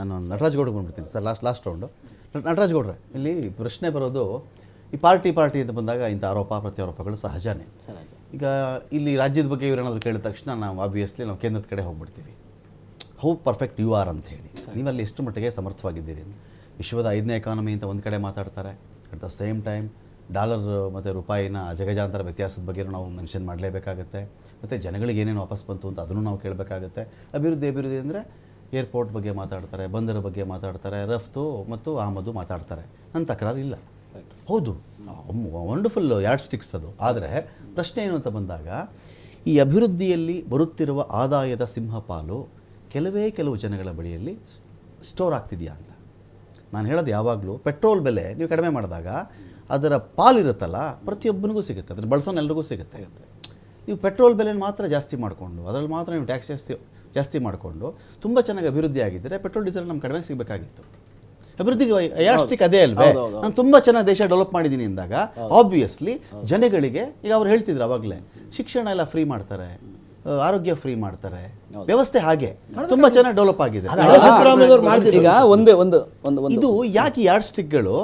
ನಾನು ನಟರಾಜ್ ಗೌಡ್ರಿಗೆ ಬಂದ್ಬಿಡ್ತೀನಿ sir last last round Nataraj ಗೌಡ್ರೆ, ಇಲ್ಲಿ ಪ್ರಶ್ನೆ ಬರೋದು, ಈ ಪಾರ್ಟಿ ಪಾರ್ಟಿ ಅಂತ ಬಂದಾಗ ಇಂಥ ಆರೋಪ, ಪ್ರತ್ಯಾರೋಪಗಳು ಸಹಜನೇ. ಈಗ ಇಲ್ಲಿ ರಾಜ್ಯದ ಬಗ್ಗೆ ಇವರೇನಾದರೂ ಕೇಳಿದ ತಕ್ಷಣ ನಾವು ಆಬ್ವಿಯಸ್ಲಿ ನಾವು ಕೇಂದ್ರದ ಕಡೆ ಹೋಗ್ಬಿಡ್ತೀವಿ. ಹೌ ಪರ್ಫೆಕ್ಟ್ ಯು ಆರ್ ಅಂತ ಹೇಳಿ ನೀವಲ್ಲಿ ಎಷ್ಟು ಮಟ್ಟಿಗೆ ಸಮರ್ಥವಾಗಿದ್ದೀರಿ? ವಿಶ್ವದ ಐದನೇ ಎಕಾನಮಿ ಅಂತ ಒಂದು ಕಡೆ ಮಾತಾಡ್ತಾರೆ. At the same time dollar ಮತ್ತು ರೂಪಾಯಿನ ಜಗಜಾಂತರ ವ್ಯತ್ಯಾಸದ ಬಗ್ಗೆ ನಾವು ಮೆನ್ಷನ್ ಮಾಡಲೇಬೇಕಾಗತ್ತೆ. ಮತ್ತು ಜನಗಳಿಗೆ ಏನೇನು ವಾಪಸ್ ಬಂತು ಅಂತ ಅದನ್ನು ನಾವು ಕೇಳಬೇಕಾಗತ್ತೆ. ಅಭಿವೃದ್ಧಿ ಅಭಿವೃದ್ಧಿ ಅಂದರೆ ಏರ್ಪೋರ್ಟ್ ಬಗ್ಗೆ ಮಾತಾಡ್ತಾರೆ ಬಂದರ ಬಗ್ಗೆ ಮಾತಾಡ್ತಾರೆ ರಫ್ತು ಮತ್ತು ಆಮದು ಮಾತಾಡ್ತಾರೆ. ನನ್ನ ತಕರಾರು ಇಲ್ಲ. ಹೌದು ವಂಡರ್ಫುಲ್ ಯಾರ್ಡ್ ಸ್ಟಿಕ್ಸ್ ಅದು. ಆದರೆ ಪ್ರಶ್ನೆ ಏನು ಅಂತ ಬಂದಾಗ ಈ ಅಭಿವೃದ್ಧಿಯಲ್ಲಿ ಬರುತ್ತಿರುವ ಆದಾಯದ ಸಿಂಹಪಾಲು ಕೆಲವೇ ಕೆಲವು ಜನಗಳ ಬಳಿಯಲ್ಲಿ ಸ್ಟೋರ್ ಆಗ್ತಿದೆಯಾ ಅಂತ. ನಾನು ಹೇಳೋದು ಯಾವಾಗಲೂ ಪೆಟ್ರೋಲ್ ಬೆಲೆ ನೀವು ಕಡಿಮೆ ಮಾಡಿದಾಗ ಅದರ ಪಾಲಿರುತ್ತಲ್ಲ ಪ್ರತಿಯೊಬ್ಬನಿಗೂ ಸಿಗುತ್ತೆ. ಅದನ್ನು ಬಳಸೋನೆಲ್ಲರಿಗೂ ಎಲ್ರಿಗೂ ಸಿಗುತ್ತೆ. ನೀವು ಪೆಟ್ರೋಲ್ ಬೆಲೆನ ಮಾತ್ರ ಜಾಸ್ತಿ ಮಾಡಿಕೊಂಡು ಅದರಲ್ಲಿ ಮಾತ್ರ ನೀವು ಟ್ಯಾಕ್ಸ್ ಜಾಸ್ತಿ ಜಾಸ್ತಿ ಮಾಡಿಕೊಂಡು ತುಂಬ ಚೆನ್ನಾಗಿ ಅಭಿವೃದ್ಧಿ ಆಗಿದ್ದರೆ ಪೆಟ್ರೋಲ್ ಡೀಸೆಲ್ ನಮ್ಗೆ ಕಡಿಮೆ ಸಿಗಬೇಕಾಗಿತ್ತು. ಅಭಿವೃದ್ಧಿಗೆ ಯಾಸ್ಟಿಕ್ ಅದೇ ಅಲ್ವೇ? ನಾನು ತುಂಬ ಚೆನ್ನಾಗಿ ದೇಶ ಡೆವಲಪ್ ಮಾಡಿದ್ದೀನಿ ಅಂದಾಗ ಆಬ್ವಿಯಸ್ಲಿ ಜನಗಳಿಗೆ ಈಗ ಅವ್ರು ಹೇಳ್ತಿದ್ರು ಅವಾಗಲೇ ಶಿಕ್ಷಣ ಎಲ್ಲ ಫ್ರೀ ಮಾಡ್ತಾರೆ ಆರೋಗ್ಯ ಫ್ರೀ ಮಾಡ್ತಾರೆ ವ್ಯವಸ್ಥೆ ಹಾಗೆ. ತುಂಬಾ ಚೆನ್ನಾಗಿ ಡೆವಲಪ್ ಆಗಿದೆ. ಈಗ ಒಂದೇ ಒಂದು ಒಂದು ಒಂದು. ಇದು ಯಾಕೆ ಯಾರ್ಡ್ ಸ್ಟಿಕ್ಗಳು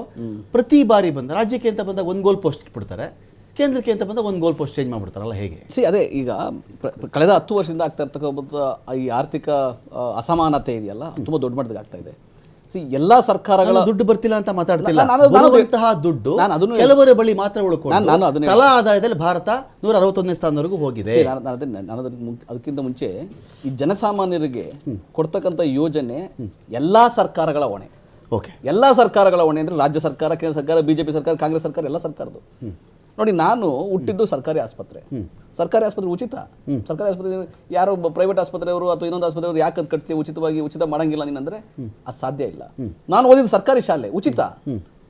ಪ್ರತಿ ಬಾರಿ ಬಂದ ರಾಜ್ಯಕ್ಕೆ ಅಂತ ಬಂದಾಗ ಒಂದು ಗೋಲ್ ಪೋಸ್ಟ್ ಇಟ್ಬಿಡ್ತಾರೆ ಕೇಂದ್ರಕ್ಕೆ ಅಂತ ಬಂದಾಗ ಒಂದು ಗೋಲ್ ಪೋಸ್ಟ್ ಚೇಂಜ್ ಮಾಡಿಬಿಡ್ತಾರಲ್ಲ ಹೇಗೆ? ಸಿ ಅದೇ ಈಗ ಕಳೆದ ಹತ್ತು ವರ್ಷದಿಂದ ಆಗ್ತಾ ಇರ್ತಕ್ಕಂಥ ಈ ಆರ್ಥಿಕ ಅಸಮಾನತೆ ಇದೆಯಲ್ಲ ತುಂಬ ದೊಡ್ಡ ಮಟ್ಟದಾಗ ಆಗ್ತಾ ಇದೆ. ಸಿ ಎಲ್ಲಾ ಸರ್ಕಾರಗಳ ದುಡ್ಡು ಬರ್ತಿಲ್ಲ ಅಂತ ಮಾತಾಡ್ತಿಲ್ಲ. ಬರುವಂತಹ ದುಡ್ಡು ನಾನು ಅದನ್ನು- ಕೆಲವರ ಬಳಿ ಮಾತ್ರ ಉಳ್ಕೊಂಡು ನಾನು ಅದನ್ನ ಕಲಾ ಆದಾಯದಲ್ಲಿ ಭಾರತ ನೂರ ಅರವತ್ತೊಂದನೇ ಸ್ಥಾನದವರೆಗೂ ಹೋಗಿದೆ. ನಾನು- ಅದನ್ನ- ಅದಕ್ಕಿಂತ ಮುಂಚೆ ಈ ಜನಸಾಮಾನ್ಯರಿಗೆ ಕೊಡ್ತಕ್ಕಂಥ ಯೋಜನೆ ಎಲ್ಲಾ ಸರ್ಕಾರಗಳ ಹೊಣೆ. ಓಕೆ ಎಲ್ಲಾ ಸರ್ಕಾರಗಳ ಹೊಣೆ ಅಂದರೆ ರಾಜ್ಯ ಸರ್ಕಾರ ಕೇಂದ್ರ ಸರ್ಕಾರ ಬಿಜೆಪಿ ಸರ್ಕಾರ ಕಾಂಗ್ರೆಸ್ ಸರ್ಕಾರ ಎಲ್ಲ ಸರ್ಕಾರದ್ದು. ನೋಡಿ ನಾನು ಹುಟ್ಟಿದ್ದು ಸರ್ಕಾರಿ ಆಸ್ಪತ್ರೆ. ಸರ್ಕಾರಿ ಆಸ್ಪತ್ರೆ ಉಚಿತ. ಸರ್ಕಾರಿ ಆಸ್ಪತ್ರೆ ಯಾರೋ ಪ್ರೈವೇಟ್ ಆಸ್ಪತ್ರೆಯವರು ಅಥವಾ ಇನ್ನೊಂದು ಆಸ್ಪತ್ರೆಯವರು ಯಾಕೆ ಅದು ಕಟ್ತೀವಿ? ಉಚಿತವಾಗಿ ಉಚಿತ ಮಾಡಂಗಿಲ್ಲ ನೀನಂದ್ರೆ ಅದು ಸಾಧ್ಯ ಇಲ್ಲ. ನಾನು ಓದಿದ ಸರ್ಕಾರಿ ಶಾಲೆ ಉಚಿತ.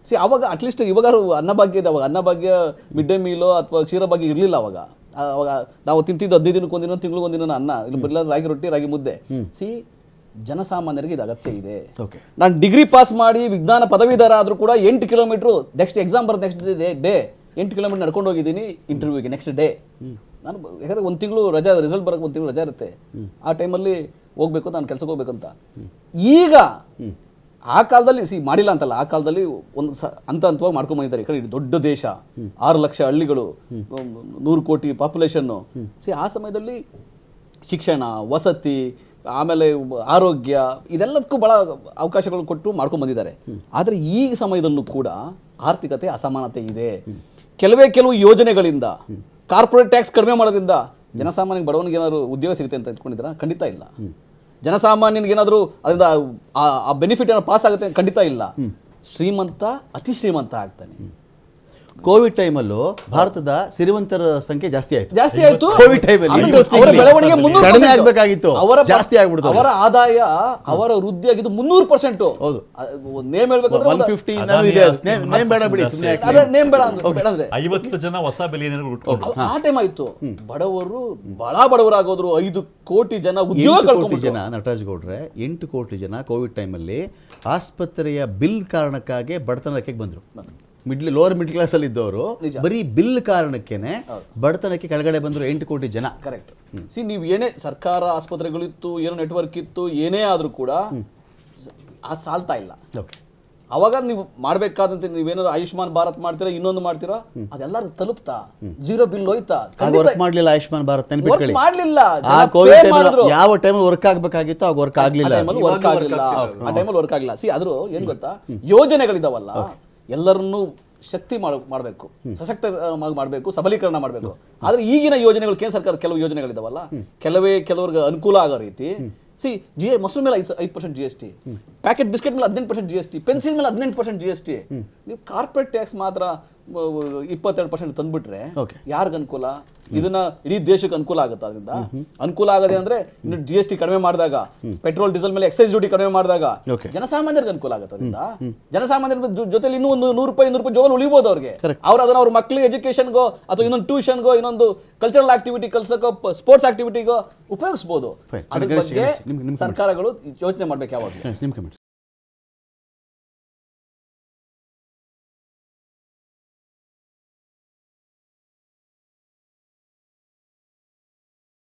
ಸಿ ಅವಾಗ ಅಟ್ಲೀಸ್ಟ್ ಇವಾಗ ಅನ್ನಭಾಗ್ಯ ಇದೆ. ಅವಾಗ ಅನ್ನಭಾಗ್ಯ ಮಿಡ್ ಡೇ ಮೀಲು ಅಥವಾ ಕ್ಷೀರಭಾಗ್ಯ ಇರಲಿಲ್ಲ ಅವಾಗ. ಅವಾಗ ನಾವು ತಿಂತಿದ್ದು ಹದಿನೈದು ದಿನಕ್ಕೆ ಒಂದಿನ ತಿಂಗಳು ಒಂದಿನ ಅನ್ನ ಇಲ್ಲಿ ಬರಲ್ಲ ರಾಗಿ ರೊಟ್ಟಿ ರಾಗಿ ಮುದ್ದೆ. ಸಿ ಜನಸಾಮಾನ್ಯರಿಗೆ ಇದು ಅಗತ್ಯ ಇದೆ. ಓಕೆ ನಾನು ಡಿಗ್ರಿ ಪಾಸ್ ಮಾಡಿ ವಿಜ್ಞಾನ ಪದವೀಧರ ಆದರೂ ಕೂಡ ಎಂಟು ಕಿಲೋಮೀಟ್ರು ನೆಕ್ಸ್ಟ್ ಎಕ್ಸಾಮ್ ಬರೋದು ನೆಕ್ಸ್ಟ್ ಡೇ ಡೇ ಎಂಟು ಕಿಲೋಮೀಟರ್ ನಡ್ಕೊಂಡು ಹೋಗಿದ್ದೀನಿ ಇಂಟರ್ವ್ಯೂಗೆ ನೆಕ್ಸ್ಟ್ ಡೇ ನಾನು ಯಾಕಂದರೆ ಒಂದು ತಿಂಗಳು ರಜಾ ರಿಸಲ್ಟ್ ಬರೋಕೆ ಒಂದು ತಿಂಗಳು ರಜಾ ಇರುತ್ತೆ. ಆ ಟೈಮಲ್ಲಿ ಹೋಗ್ಬೇಕು ನಾನು ಕೆಲಸಕ್ಕೆ ಹೋಗ್ಬೇಕಂತ. ಈಗ ಆ ಕಾಲದಲ್ಲಿ ಸಿ ಮಾಡಿಲ್ಲ ಅಂತಲ್ಲ ಆ ಕಾಲದಲ್ಲಿ ಒಂದು ಸ ಹಂತ ಹಂತವಾಗಿ ಮಾಡ್ಕೊಂಡ್ ಬಂದಿದ್ದಾರೆ. ಈ ಕಡೆ ದೊಡ್ಡ ದೇಶ. ಆರು ಲಕ್ಷ ಹಳ್ಳಿಗಳು ನೂರು ಕೋಟಿ ಪಾಪ್ಯುಲೇಷನ್ನು ಸಿ ಆ ಸಮಯದಲ್ಲಿ ಶಿಕ್ಷಣ ವಸತಿ ಆಮೇಲೆ ಆರೋಗ್ಯ ಇದೆಲ್ಲದಕ್ಕೂ ಭಾಳ ಅವಕಾಶಗಳು ಕೊಟ್ಟು ಮಾಡ್ಕೊಂಡು ಬಂದಿದ್ದಾರೆ. ಆದರೆ ಈ ಸಮಯದಲ್ಲೂ ಕೂಡ ಆರ್ಥಿಕತೆ ಅಸಮಾನತೆ ಇದೆ. ಕೆಲವೇ ಕೆಲವು ಯೋಜನೆಗಳಿಂದ ಕಾರ್ಪೊರೇಟ್ ಟ್ಯಾಕ್ಸ್ ಕಡಿಮೆ ಮಾಡೋದ್ರಿಂದ ಜನಸಾಮಾನ್ಯ ಬಡವನಿಗೆ ಏನಾದರೂ ಉದ್ಯೋಗ ಸಿಗುತ್ತೆ ಅಂತ ಇಟ್ಕೊಂಡಿದ್ದೀರಾ ಖಂಡಿತ ಇಲ್ಲ. ಜನಸಾಮಾನ್ಯನಿಗೆ ಏನಾದರೂ ಅದರಿಂದ ಆ- ಬೆನಿಫಿಟ್ ಏನೋ ಪಾಸ್ ಆಗುತ್ತೆ ಖಂಡಿತ ಇಲ್ಲ. ಶ್ರೀಮಂತ ಅತಿ ಶ್ರೀಮಂತ ಆಗ್ತಾನೆ. ಕೋವಿಡ್ ಟೈಮಲ್ಲೂ ಭಾರತದ ಸಿರಿವಂತರ ಸಂಖ್ಯೆ ಜಾಸ್ತಿ ಆಯ್ತು. ಜಾಸ್ತಿ ಆಯ್ತು. ಕೋವಿಡ್ ಟೈಮಲ್ಲಿ ಅವರ ಬೆಳವಣಿಗೆ 300% ಕಡಿಮೆ ಆಗ್ಬೇಕಾಗಿತ್ತು. ಅವರ ಜಾಸ್ತಿ ಆಗ್ಬಿಡ್ತು ಅವರ ಆದಾಯ ಅವರ ವೃದ್ಧಿ ಆಗಿದ್ದು ಮುನ್ನೂರು ಪರ್ಸೆಂಟ್. ಹೌದು. ನೇಮ್ ಹೇಳ್ಬೇಕು ಒನ್ ಫಿಫ್ಟಿ ಇದೆ. ನೇಮ್ ಬೇಡ ಬಿಡಿ ಸುಮ್ಮನೆ ಯಾಕೆ ಅದೇ ನೇಮ್ ಬೇಡ ಅಂದ್ರೆ- ಐವತ್ತು ಜನ ಹೊಸ ಬೆಲೆ ಆ ಟೈಮ್ ಆಯ್ತು. ಬಡವರು ಬಹಳ ಬಡವರಾಗೋದ್ರು. ಐದು ಕೋಟಿ ಜನ ಉದ್ಯೋಗ ಕೋಟಿ ಜನ ನಟರಾಜ್ ಗೌಡ್ರೆ ಎಂಟು ಕೋಟಿ ಜನ ಕೋವಿಡ್ ಟೈಮಲ್ಲಿ ಆಸ್ಪತ್ರೆಯ ಬಿಲ್ ಕಾರಣಕ್ಕಾಗಿ ಬಡತನಕ್ಕೆ ಬಂದರು. ಮಿಡ್ಲ್ ಲೋವರ್ ಮಿಡ್ಲ್ ಕ್ಲಾಸಲ್ಲಿ ಇದ್ದವರು ಬರೀ ಬಿಲ್ ಕಾರಣಕ್ಕೇನೆ ಬಡತನಕ್ಕೆ ಕೆಳಗಡೆ ಬಂದರು ಎಂಟು ಕೋಟಿ ಜನ. ಕರೆಕ್ಟ್ ಸಿ ನೀವು ಏನೇ ಸರ್ಕಾರ ಆಸ್ಪತ್ರೆಗಳಿತ್ತು ಏನೋ ನೆಟ್ವರ್ಕ್ ಇತ್ತು ಏನೇ ಆದ್ರೂ ಕೂಡ ಅದು ಸಾಲ್ತಾ ಇಲ್ಲ. ಓಕೆ ಅವಾಗ ನೀವು ಮಾಡ್ಬೇಕಾದಂತೆ ನೀವೇನಾದ್ರು ಆಯುಷ್ಮಾನ್ ಭಾರತ್ ಮಾಡ್ತೀರಾ ಇನ್ನೊಂದು ಮಾಡ್ತೀರಾ ಅದೆಲ್ಲರೂ ತಲುಪ್ತಾ? ಜೀರೋ ಬಿಲ್ ಹೋಯ್ತಾ? ವರ್ಕ್ ಮಾಡ್ಲಿಲ್ಲ ಆಯುಷ್ಮಾನ್ ಭಾರತ್ ನೆನ್ಪಿಟ್ಕೊಳ್ಳಿ. ಮಾಡ್ಲಿಲ್ಲ. ಆ ಕೋವಿಡ್ ಟೈಮ್. ಯಾವ ಟೈಮಲ್ಲಿ ವರ್ಕ್ ಆಗ್ಬೇಕಾಗಿತ್ತು ಆಗ ವರ್ಕ್ ಆಗ್ಲಿಲ್ಲ. ವರ್ಕ್ ಆಗಿಲ್ಲ ಆ ಟೈಮಲ್ಲಿ ವರ್ಕ್ ಆಗಿಲ್ಲ ಸಿ ಆದ್ರೂ ಏನ್ ಗೊತ್ತಾ? ಯೋಜನೆಗಳಿದಾವಲ್ಲ. ಎಲ್ಲರನ್ನೂ ಶಕ್ತಿ ಮಾಡ್- ಮಾಡ್ಬೇಕು. ಸಶಕ್ತ ಮಾಡಬೇಕು ಸಬಲೀಕರಣ ಮಾಡಬೇಕು. ಆದ್ರೆ ಈಗಿನ ಯೋಜನೆಗಳು ಕೇಂದ್ರ ಸರ್ಕಾರ ಕೆಲವು ಯೋಜನೆಗಳಿದಾವಲ್ಲ ಕೆಲವೇ ಕೆಲವರಿಗೆ ಅನುಕೂಲ ಆಗೋ ರೀತಿ. ಸಿ ಜಿ ಮೊಸರು ಮೇಲೆ ಐದು ಐದು percent G S T packet biscuit ಮೇಲೆ ಹದಿನೆಂಟು percent G S T pencil ಮೇಲೆ ಹದಿನೆಂಟು ಪರ್ಸೆಂಟ್ ಜಿ ಎಸ್ ಟಿ ನೀವು ಕಾರ್ಪೊರೇಟ್ ಟ್ಯಾಕ್ಸ್ ಮಾತ್ರ ಇಪ್ಪತ್ತೆರಡು ಪರ್ಸೆಂಟ್ ತಂದ್ಬಿಟ್ರೆ ಯಾರಿಗೆ ಯಾರಿಗ ಅನುಕೂಲ? ಇದನ್ನ ಇಡೀ ದೇಶಕ್ಕೆ ಅನುಕೂಲ ಆಗುತ್ತೆ ಅದರಿಂದ ಅನುಕೂಲ ಆಗದೆ ಅಂದ್ರೆ ಇನ್ನು ಜಿ ಎಸ್ ಟಿ ಕಡಿಮೆ ಮಾಡಿದಾಗ ಪೆಟ್ರೋಲ್ ಡೀಸೆಲ್ ಮೇಲೆ ಎಕ್ಸೈಸ್ ಡ್ಯೂಟಿ ಕಡಿಮೆ ಮಾಡಿದಾಗ. ಜನಸಾಮಾನ್ಯರಿಗೆ ಅನುಕೂಲ ಆಗುತ್ತೆ ಅದರಿಂದ ಜನಸಾಮಾನ್ಯರ ಜೊತೆಲಿ ಇನ್ನೂ ಒಂದು ನೂರು ರೂಪಾಯಿ ಇನ್ನೂರು ರೂಪಾಯಿ ಜೋಲ್ ಉಳಿಬಹುದು ಅವ್ರಿಗೆ. ಅವ್ರ ಅದನ್ನ ಅವ್ರ ಮಕ್ಳಿಗೆ ಎಜುಕೇಶನ್ಗೋ ಅಥವಾ ಇನ್ನೊಂದು ಟ್ಯೂಷನ್ಗೋ ಇನ್ನೊಂದು ಕಲ್ಚರಲ್ ಆಕ್ಟಿವಿಟಿ ಕಲ್ಸಕ್ಕೋ ಸ್ಪೋರ್ಟ್ಸ್ ಆಕ್ಟಿವಿಟಿಗೋ ಉಪಯೋಗಿಸಬಹುದು ಸರ್ಕಾರಗಳು ಯೋಚನೆ ಮಾಡ್ಬೇಕು ಯಾವಾಗ